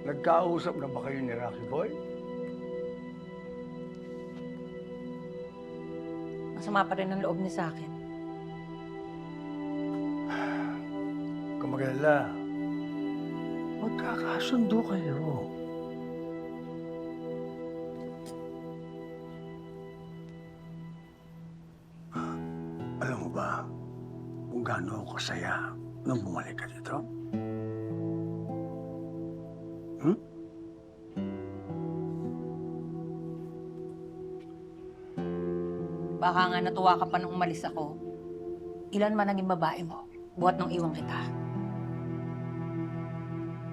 Nagkausap na ba kayo ni Rocky Boy? Masama pa rin ang loob niya sa akin. Kung magalala, magkakasundo kayo. Alam mo ba kung gaano ako kasaya nung bumalik ka dito? Baka nga natuwa ka pa nung umalis ako. Ilan man naging babae mo, buhat nung iwan kita.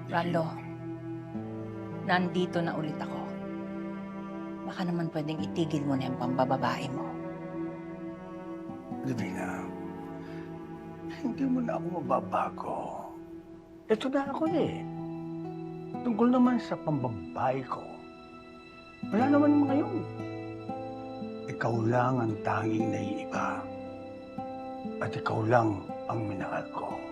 Rando, nandito na ulit ako. Baka naman pwedeng itigil mo na yung pambababae mo. Divina, hindi mo na ako mababago. Ito na ako eh. Tungkol naman sa pambabae ko, wala naman mga yun. Ikaw lang ang tanging naiiba. At ikaw lang ang minahal ko.